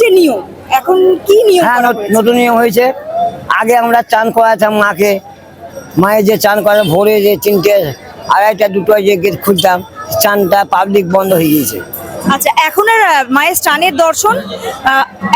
যে নিয়ম? এখন কি নিয়ম হ্যাঁ? নতুন নিয়ম হয়েছে। আগে আমরা চান করাতাম মাকে। মায়ের যে চান করা ভোরে যে তিনটে আড়াইটা দুটো যে গেট খুলতাম চানটা পাবলিক বন্ধ হয়ে গিয়েছে। আচ্ছা এখন আর মায়ের স্টানের দর্শন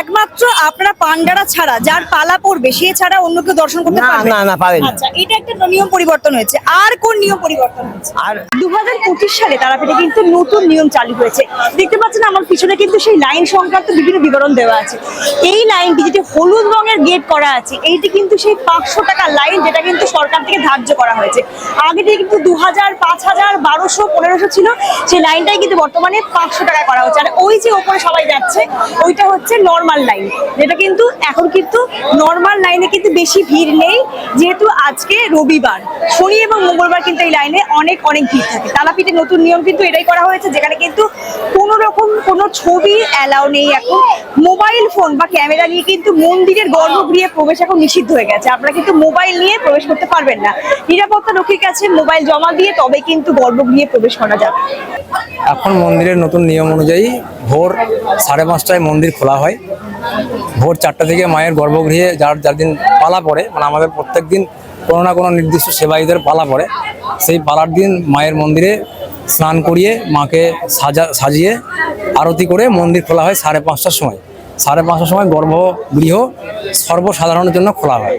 একমাত্র আপনারা পান্ডারা ছাড়া যার পালা পড়বে সে ছাড়া অন্য কেউ দর্শন করতে পারবে? না না পারেন। আচ্ছা এটা একটা নিয়ম পরিবর্তন হয়েছে। আর কোন নিয়ম পরিবর্তন হয়েছে? আর 2025 সালে তারাপীঠে কিন্তু নতুন নিয়ম চালু হয়েছে। দেখতে পাচ্ছেন আমার পিছনে কিন্তু সেই লাইন সংক্রান্ত বিভিন্ন বিবরণ দেওয়া আছে। এই লাইনটি যেটি হলুদ রঙের গেট করা আছে এইটি কিন্তু সেই 500 টাকা লাইন যেটা কিন্তু সরকার থেকে ধার্য করা হয়েছে। আগে থেকে কিন্তু 2000 5000 1200 1500 ছিল। সেই লাইনটাই কিন্তু বর্তমানে 500 টাকায় করা হচ্ছে। আর ওই যে ওপরে সবাই যাচ্ছে, ওইটা হচ্ছে নর্মাল লাইন যেটা কিন্তু এখন কিন্তু নর্মাল লাইনে কিন্তু বেশি ভিড় নেই, যেহেতু আজকে রবিবার। শনি এবং মঙ্গলবার কিন্তু এই লাইনে অনেক অনেক ভিড় থাকে। তালাপিটে নতুন নিয়ম কিন্তু এটাই করা হয়েছে, যেখানে কিন্তু কোনো রকম কোনো ছবি অ্যালাউ নেই এখন। মোবাইল ফোন বা ক্যামেরা নিয়ে কিন্তু মন্দিরের গর্ভগৃহে প্রবেশ এখন নিষিদ্ধ হয়ে গেছে। আপনারা কিন্তু মোবাইল নিয়ে প্রবেশ করতে পারবেন না। নিরাপত্তা রক্ষীর কাছে মোবাইল জমা দিয়ে তবে কিন্তু গর্ভগৃহে প্রবেশ করা যাবে। এখন মন্দিরের নতুন নিয়ম অনুযায়ী ভোর সাড়ে পাঁচটায় মন্দির খোলা হয়। ভোর চারটা থেকে মায়ের গর্ভগৃহে যার যার দিন পালা পড়ে মানে আমাদের প্রত্যেক দিন কোনো না কোনো নির্দিষ্ট সেবায়ীদের পালা পড়ে। সেই পালার দিন মায়ের মন্দিরে স্নান করিয়ে মাকে সাজা, সাজিয়ে আরতি করে মন্দির খোলা হয় সাড়ে পাঁচটার সময়। সাড়ে পাঁচটার সময় গর্ভগৃহ সর্বসাধারণের জন্য খোলা হয়।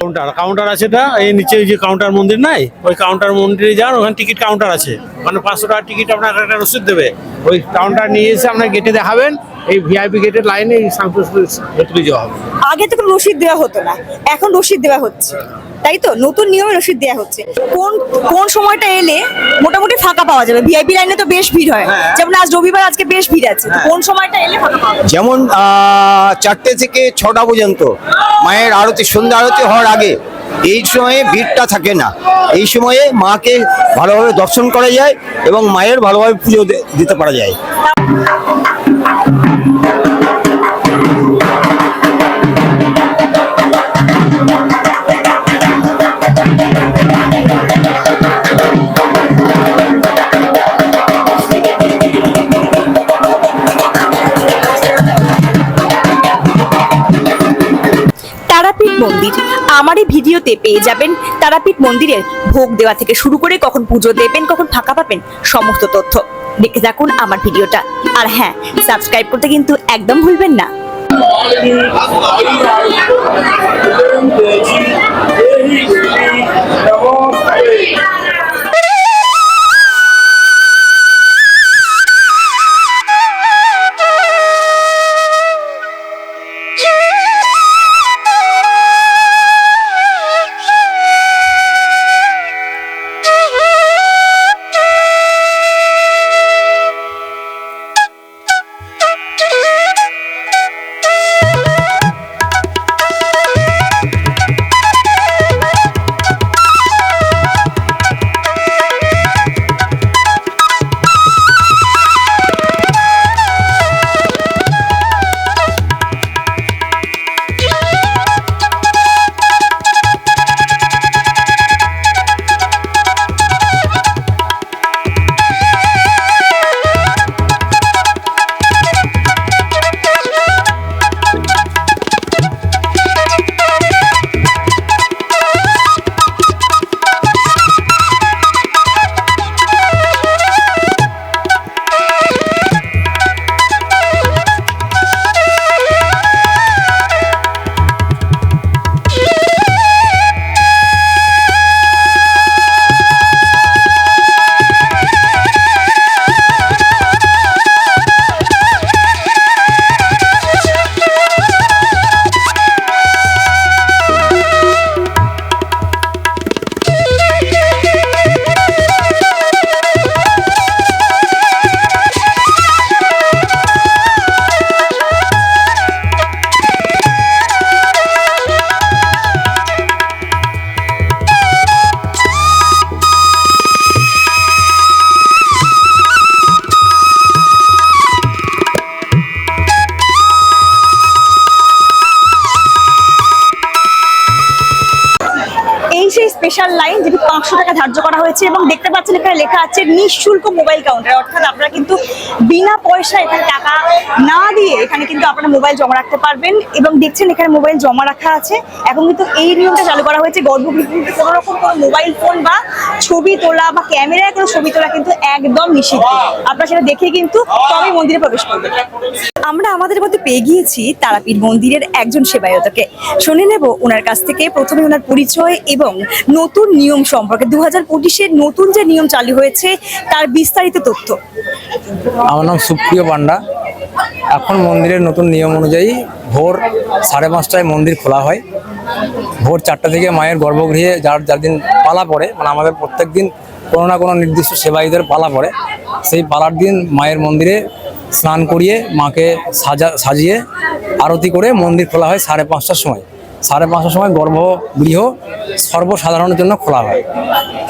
কাউন্টার কাউন্টার আছে এটা এই নিচে ওই যে কাউন্টার মন্দির নাই? ওই কাউন্টার মন্দিরে যান ওখানে টিকিট কাউন্টার আছে। মানে পাঁচশো টাকার টিকিট আপনার একটা রসিদ দেবে। ওই কাউন্টার নিয়ে এসে আপনার গেটে দেখাবেন এই ভিআইপি গেটের লাইনে এই সাংসদ ভেতরে যাওয়া হবে। আগে তো রসিদ দেওয়া হতো না এখন রসিদ দেওয়া হচ্ছে। তাই তো? নতুন নিয়মে রসিদ দেওয়া হচ্ছে। কোন কোন সময়টা এলে মোটামুটি ফাঁকা পাওয়া যাবে? ভিআইপি লাইনে তো বেশ ভিড় হয়। যেমন আজ রবিবার আজকে বেশ ভিড় আছে। কোন সময়টা এলে ফাঁকা পাওয়া যাবে? যেমন আহ, চারটে থেকে ছটা পর্যন্ত মায়ের আরতি সন্ধ্যা আরতি হওয়ার আগে এই সময়ে ভিড়টা থাকে না। এই সময়ে মাকে ভালোভাবে দর্শন করা যায় এবং মায়ের ভালোভাবে পুজো দিতে পারা যায়। মন্দির। আমার এই ভিডিওতে পেয়ে যাবেন তারাপীঠ মন্দিরের ভোগ দেওয়া থেকে শুরু করে কখন পুজো দেবেন, কখন ফাঁকা পাবেন, সমস্ত তথ্য দেখে থাকুন আমার ভিডিওটা। আর হ্যাঁ সাবস্ক্রাইব করতে কিন্তু একদম ভুলবেন না। হয়েছে এবং দেখতে পাচ্ছেন এখানে লেখা আছে নিঃশুল্ক মোবাইল কাউন্টার অর্থাৎ আপনারা কিন্তু বিনা পয়সা এখানে টাকা না দিয়ে এখানে কিন্তু আপনারা মোবাইল জমা রাখতে পারবেন এবং দেখছেন এখানে মোবাইল জমা রাখা আছে। এখন কিন্তু এই নিয়মটা চালু করা হয়েছে। গর্ভগৃহে কোনো রকম কোনো মোবাইল ফোন বা ছবি তোলা বা ক্যামেরায় কোনো ছবি তোলা কিন্তু একদম নিষিদ্ধ। আপনারা সেটা দেখে কিন্তু তবেই মন্দিরে প্রবেশ করবেন। আমরা আমাদের মধ্যে পেয়ে গিয়েছি তারাপীঠ মন্দিরের একজন সেবায়তকে। শুনে নেব ওনার কাছ থেকে প্রথমে ওনার পরিচয় এবং নতুন নিয়ম সম্পর্কে। দু হাজার পঁচিশের নতুন যে নিয়ম চালু হয়েছে, তার বিস্তারিত তথ্য। আমার নাম সুপ্রিয় পান্ডা। এখন মন্দিরের নতুন নিয়ম অনুযায়ী ভোর সাড়ে পাঁচটায় মন্দির খোলা হয়। ভোর চারটা থেকে মায়ের গর্ভগৃহে যার যার দিন পালা পড়ে মানে আমাদের প্রত্যেক দিন কোনো না কোনো নির্দিষ্ট সেবায়ীদের পালা পড়ে। সেই পালার দিন মায়ের মন্দিরে স্নান করিয়ে মাকে সাজা, সাজিয়ে আরতি করে মন্দির খোলা হয় সাড়ে পাঁচটার সময়। সাড়ে পাঁচটার সময় গর্ভগৃহ সর্বসাধারণের জন্য খোলা হয়।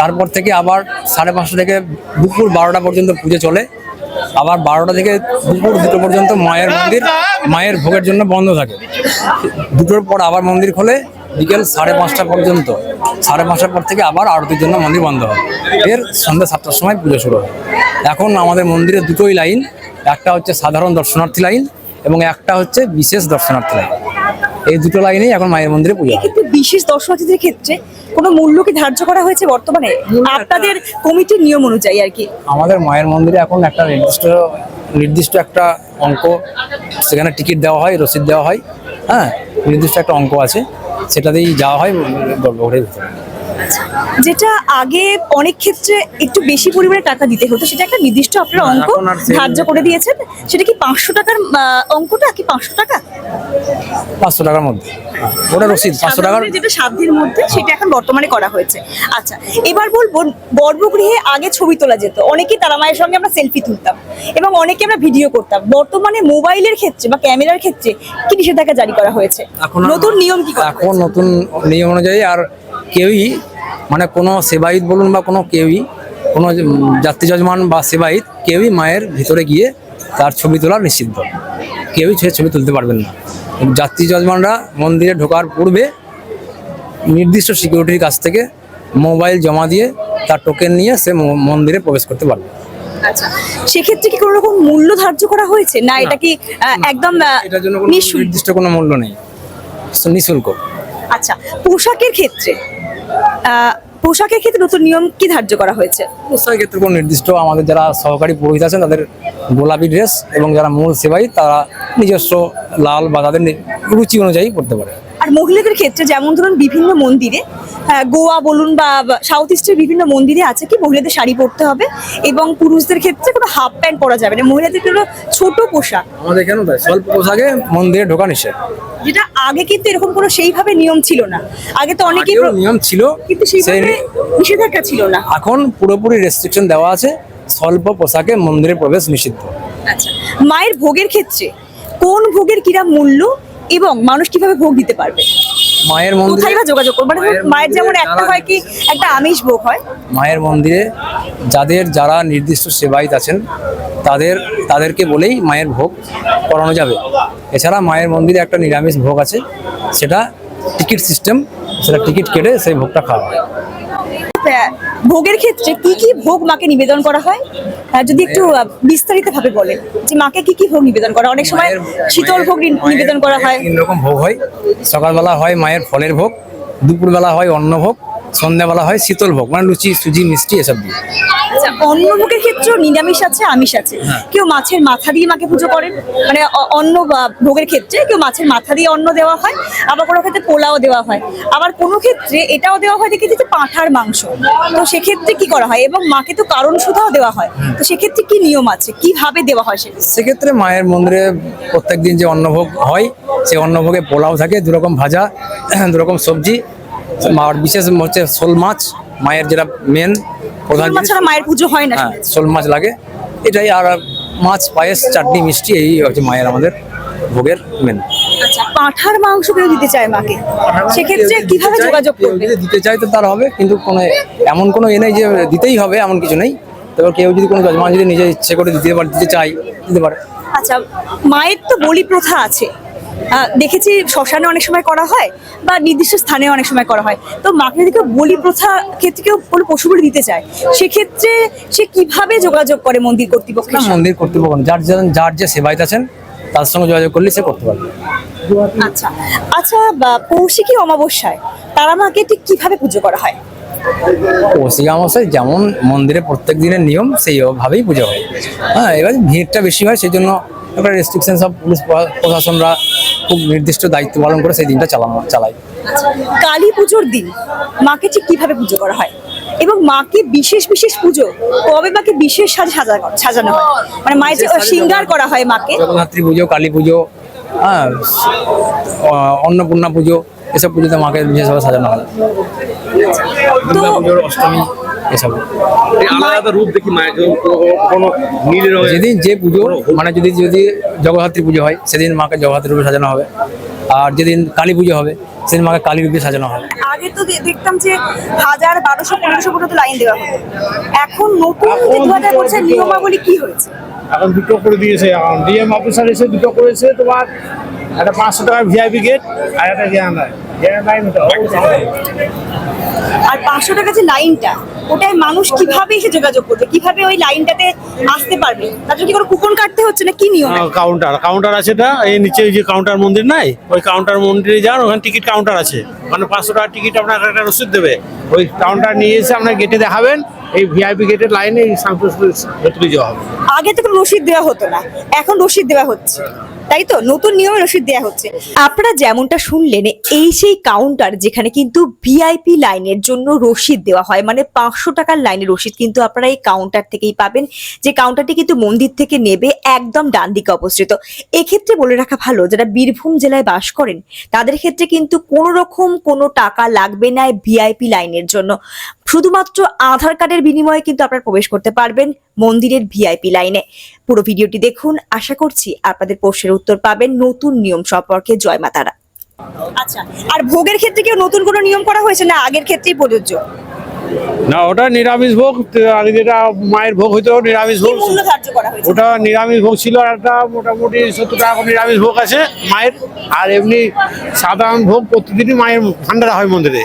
তারপর থেকে আবার সাড়ে পাঁচটা থেকে দুপুর বারোটা পর্যন্ত পুজো চলে। আবার বারোটা থেকে দুপুর দুটো পর্যন্ত মায়ের মন্দির, মায়ের ভোগের জন্য বন্ধ থাকে। দুটোর পর আবার মন্দির খোলে, বিকেল সাড়ে পাঁচটা পর্যন্ত। সাড়ে পাঁচটার পর থেকে আবার আরতির জন্য মন্দির বন্ধ হয়। এর সন্ধ্যা সাতটার সময় পুজো শুরু হয়। এখন আমাদের মন্দিরে দুটোই লাইন, একটা হচ্ছে সাধারণ দর্শনার্থী লাইন এবং একটা হচ্ছে বিশেষ দর্শনার্থী লাইন। এই দুটো লাইনেই এখন মায়ের মন্দিরে পুজো কিন্তু বিশেষ দর্শনার্থীদের ক্ষেত্রে কোনো মূল্য কি ধার্য করা হয়েছে বর্তমানে? আপনাদের কমিটির নিয়ম অনুযায়ী আর কি। আমাদের মায়ের মন্দিরে এখন একটা নির্দিষ্ট নির্দিষ্ট একটা অঙ্ক সেখানে টিকিট দেওয়া হয় রসিদ দেওয়া হয় হ্যাঁ? নির্দিষ্ট একটা অঙ্ক আছে সেটাতেই যাওয়া হয় গর্ভগৃহের ভিতরে। যেটা আগে অনেক ক্ষেত্রে একটু বেশি পরিমাণে টাকা দিতে হতো সেটা একটা নির্দিষ্ট আপনার অঙ্ক এখন ধার্য করে দিয়েছেন। সেটা কি পাঁচশো টাকার অঙ্কটা কি পাঁচশো টাকা? পাঁচশো টাকার মধ্যে। ওটা রসিদ পাঁচশো টাকার যেটা সাধ্যের মধ্যে সেটা এখন বর্তমানে করা হয়েছে। আচ্ছা এবার বলব গর্ভগৃহে আগে ছবি তোলা যেত। অনেকেই তারা মায়ের সঙ্গে আমরা সেলফি তুলতাম এবং অনেকে আমরা ভিডিও করতাম। বর্তমানে মোবাইলের ক্ষেত্রে বা ক্যামেরার ক্ষেত্রে কি নিষেধাজ্ঞা জারি করা হয়েছে? নতুন নিয়ম কি এখন নতুন নিয়ম অনুযায়ী আর কেউই মানে কোনো সেবায়িত বলুন বা কোনো কেউই কোনো যাত্রী যজমান বা সেবায়িত কেউই মায়ের ভিতরে গিয়ে তার ছবি তোলা নিষিদ্ধ। কেউই সে ছবি তুলতে পারবেন না। যাত্রী যজমানরা মন্দিরে ঢোকার পূর্বে নির্দিষ্ট সিকিউরিটির কাছ থেকে মোবাইল জমা দিয়ে তার টোকেন নিয়ে সে মন্দিরে প্রবেশ করতে পারবে। আচ্ছা সেক্ষেত্রে কি কোনো রকম মূল্য ধার্য করা হয়েছে? না এটা কি একদম এটার জন্য কোনো নির্দিষ্ট কোনো মূল্য নেই। নিঃশুল্ক। আচ্ছা পোশাকের ক্ষেত্রে পোশাকের ক্ষেত্রে নতুন নিয়ম কি ধার্য করা হয়েছে? পোশাকের ক্ষেত্রে কোনো নির্দিষ্ট আমাদের যারা সহকারী পুরোহিত আছেন, তাদের গোলাপি ড্রেস এবং যারা মূল সেবাই তারা নিজস্ব লাল বা তাদের রুচি অনুযায়ী পড়তে পারে। আর মহিলাদের ক্ষেত্রে যেমন ধরুন বিভিন্ন মন্দিরে আহ, গোয়া বলুন বা সাউথ ইস্টের বিভিন্ন মন্দিরে আছে কি মহিলাদের শাড়ি পরতে হবে এবং পুরুষদের ক্ষেত্রে কোনো হাফ প্যান্ট পরা যাবে না। মহিলাদের কোনো ছোট পোশাক। আমাদের কেন তাই স্বল্প পোশাকে মন্দিরে ঢোকা নিষেধ। যেটা আগে কিন্তু এরকম কোনো সেইভাবে নিয়ম ছিল না। আগে তো অনেকেই নিয়ম ছিল কিন্তু সেই সেইভাবে নিষেধাজ্ঞা ছিল না। এখন পুরোপুরি রেস্ট্রিকশন দেওয়া আছে স্বল্প পোশাকে মন্দিরে প্রবেশ নিষিদ্ধ। আচ্ছা মায়ের ভোগের ক্ষেত্রে কোন ভোগের কিরা মূল্য এবং মানুষ কীভাবে ভোগ দিতে পারবে? মায়ের কোথায় মন্দিরে বা যোগাযোগ করবে? মানে মায়ের যেমন একটা হয় কি একটা আমিষ ভোগ হয়। মায়ের মন্দিরে যাদের যারা নির্দিষ্ট সেবায়িত আছেন তাদের তাদেরকে বলেই মায়ের ভোগ করানো যাবে। এছাড়া মায়ের মন্দিরে একটা নিরামিষ ভোগ আছে সেটা টিকিট সিস্টেম সেটা টিকিট কেটে সেই ভোগটা খাওয়া হয়। ভোগের ক্ষেত্রে কি কি ভোগ মাকে নিবেদন করা হয়? যদি একটু বিস্তারিত ভাবে বলে যে মাকে কি কি ভোগ নিবেদন করা অনেক সময় শীতল ভোগ নিবেদন করা হয়। তিন রকম ভোগ হয়। সকালবেলা হয় মায়ের ফলের ভোগ দুপুরবেলা হয় অন্ন ভোগ সন্ধ্যাবেলা হয় শীতল ভোগ মানে লুচি সুজি মিষ্টি এসব দিয়ে। আচ্ছা অন্ন ভোগের ক্ষেত্রেও নিরামিষ আছে আমিষ আছে। হ্যাঁ। কেউ মাছের মাথা দিয়ে মাকে পুজো করেন মানে অন্ন বা ভোগের ক্ষেত্রে কেউ মাছের মাথা দিয়ে অন্ন দেওয়া হয় আবার কোনো ক্ষেত্রে পোলাও দেওয়া হয়। আবার কোনো ক্ষেত্রে এটাও দেওয়া হয় দেখেছি যে পাঁঠার মাংস। তো সেক্ষেত্রে কি করা হয়? এবং মাকে তো কারণ সুধাও দেওয়া হয়। তো সেক্ষেত্রে কি নিয়ম আছে? কীভাবে দেওয়া হয় সেটা? সেক্ষেত্রে মায়ের মন্দিরে প্রত্যেকদিন যে অন্নভোগ হয় সেই অন্নভোগে পোলাও থাকে দুরকম ভাজা দুরকম সবজি আর বিশেষ হচ্ছে শোল মাছ মায়ের যেটা মেন প্রধান মাছ। ছাড়া মায়ের পুজো হয় না। হ্যাঁ শোল মাছ লাগে। এটাই আর মাছ পায়েস চাটনি মিষ্টি এই হচ্ছে মায়ের আমাদের ভোগের মেন আচ্ছা পাঁঠার মাংস কেউ দিতে চায় মাকে? সেক্ষেত্রে কীভাবে যোগাযোগ করবে? দিতে চায় তো তার হবে কিন্তু কোনো এমন কোনো এ নেই যে দিতেই হবে এমন কিছু নেই। তবে কেউ যদি কোনো যজমান যদি নিজে ইচ্ছে করে দিতে পারে দিতে চায় দিতে পারে। আচ্ছা মায়ের তো বলি প্রথা আছে। দেখেছি শ্মশানে অনেক সময় করা হয় বা নির্দিষ্ট স্থানে অনেক সময় করা হয়। তো মাকে যদি কেউ বলি প্রথা ক্ষেত্রে কেউ কোনো পশু বলি দিতে চায় সেক্ষেত্রে সে কীভাবে যোগাযোগ করে মন্দির কর্তৃপক্ষের না মন্দির কর্তৃপক্ষ যার যার যার যে সেবায়িত আছেন তার সঙ্গে যোগাযোগ করলে সে করতে পারবে। আচ্ছা। আচ্ছা বা কৌশিকী অমাবস্যায়? তারা মাকে ঠিক কীভাবে পুজো করা হয়? কৌশিক অমাবস্যায় যেমন মন্দিরে প্রত্যেক দিনের নিয়ম সেইভাবেই পুজো হয়। হ্যাঁ এবার ভিড়টা বেশি হয় সেই জন্য একটা রেস্ট্রিকশন সব পুলিশ প্রশাসনরা খুব নির্দিষ্ট দায়িত্ব পালন করে সেই দিনটা চালানো চালায়। আচ্ছা কালী পুজোর দিন মাকে ঠিক কীভাবে পুজো করা হয়? এবং মাকে বিশেষ বিশেষ পুজো কবে মাকে বিশেষ সাজে সাজা সাজানো হয়? মানে মায়ের যে শৃঙ্গার করা হয় মাকে। জগদ্ধাত্রী পুজো কালী পুজো হ্যাঁ অন্নপূর্ণা পুজো এসব পুজোতে মাকে বিশেষভাবে সাজানো হয়। অষ্টমী এসব। এই আলাদা রূপ দেখি মায়ের কোনো- কোনো নীল রঙের যেদিন যে পুজো মানে যদি যদি জগদ্ধাত্রী পুজো হয় সেদিন মাকে জগদ্ধাত্রী রূপে সাজানো হবে। আর যেদিন কালী পুজো হবে সেদিন মাকে কালী রূপে সাজানো হবে। আগে তো দেখতাম যে হাজার বারোশো পনেরোশো পর্যন্ত লাইন দেওয়া হতো। এখন নতুন যে দু হাজার নিয়মাবলী কি হয়েছে? এখন দুটো করে দিয়েছে। এখন ডিএম অফিসার এসে দুটো করেছে তোমার একটা পাঁচশো টাকার ভিআইপি গেট আর একটা জ্ঞান লাইন আর পাঁচশো টাকা যে লাইনটা ওটাই মানুষ কীভাবে এসে যোগাযোগ করবে? কীভাবে ওই লাইনটাতে আসতে পারবে? তার জন্য কি কোনো কুপন কাটতে হচ্ছে না কি নিয়ম? কাউন্টার কাউন্টার আছে এটা এই নিচে ওই যে কাউন্টার মন্দির নাই? ওই কাউন্টার মন্দিরে যান ওখানে টিকিট কাউন্টার আছে। মানে পাঁচশো টাকার টিকিট আপনার একটা রসিদ দেবে। ওই কাউন্টার নিয়ে এসে আপনার গেটে দেখাবেন এই ভিআইপি গেটের লাইনে এই সাংসদ ভেতরে যাওয়া হবে। আগে তো রসিদ দেওয়া হতো না, এখন রসিদ দেওয়া হচ্ছে। তাই তো? নতুন নিয়মে রসিদ দেওয়া হচ্ছে। আপনারা যেমনটা শুনলেন, এই সেই কাউন্টার যেখানে কিন্তু ভিআইপি লাইনের জন্য রসিদ দেওয়া হয়। মানে পাঁচশো টাকার লাইনের রসিদ কিন্তু আপনারা এই কাউন্টার থেকেই পাবেন। যে কাউন্টারটি কিন্তু মন্দির থেকে নেবে, একদম ডান দিকে অবস্থিত। এক্ষেত্রে বলে রাখা ভালো, যারা বীরভূম জেলায় বাস করেন, তাদের ক্ষেত্রে কিন্তু কোনো রকম কোনো টাকা লাগবে না ভিআইপি লাইনের জন্য। শুধুমাত্র আধার কার্ডের বিনিময়ে কিন্তু আপনারা প্রবেশ করতে পারবেন। মন্দিরের ভিআইপি লাইনে। পুরো ভিডিওটি দেখুন আশা করছি আপনাদের প্রশ্নের উত্তর পাবেন নতুন নিয়ম সম্পর্কে জয় মাতারা আচ্ছা আর ভোগের ক্ষেত্রে কেউ নতুন কোনো নিয়ম করা হয়েছে না আগের ক্ষেত্রেই প্রযোজ্য? না ওটা নিরামিষ ভোগ আগে যেটা মায়ের ভোগ হইতো নিরামিষ ভোগ ওটা নিরামিষ ভোগ ছিল আর একটা মোটামুটি সত্তর টাকা নিরামিষ ভোগ আছে মায়ের। আর এমনি সাধারণ ভোগ প্রতিদিনই মায়ের ভান্ডারা হয় মন্দিরে।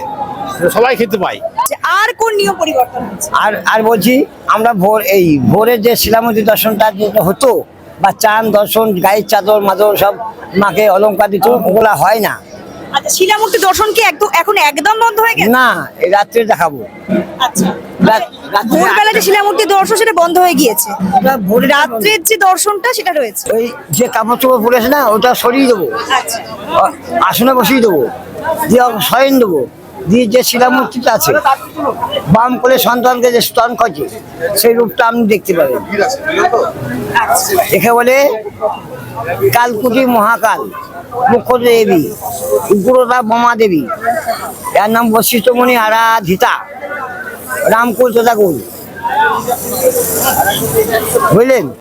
সবাই খেতে পায়। আচ্ছা, আর কোন নিয়ম পরিবর্তন হয়েছে আর আর বলছি আমরা ভোর এই ভোরের যে শিলামতি দর্শনটা যেটা হতো বা চান দর্শন গায়ের চাদর মাদর সব মাকে অলঙ্কার দিত ওগুলা হয় না। আচ্ছা শিলামূর্তি দর্শন কি একদম এখন একদম বন্ধ হয়ে গেছে? না এই রাত্রে দেখাবো। আচ্ছা। ভোরবেলা যে শিলামূর্তি দর্শন সেটা বন্ধ হয়ে গিয়েছে। রাত্রের যে দর্শনটা সেটা রয়েছে। ওই যে কাপড় চোপড় পরেছে না ওটা সরিয়ে দেবো। আচ্ছা। আসনে বসিয়ে দেবো। দিয়ে সরেন দেবো। দিয়ে যে শিলামূর্তিটা আছে, বাম করে সন্তানকে যে স্তন খচে সেই রূপটা আপনি দেখতে পাবেন একে বলে কালকুটি মহাকাল মুখ্য দেবী উগ্রতা বোমা দেবী এর নাম বশিষ্ঠমণি আরাধিতা, রামকুল তথাকুল বুঝলেন?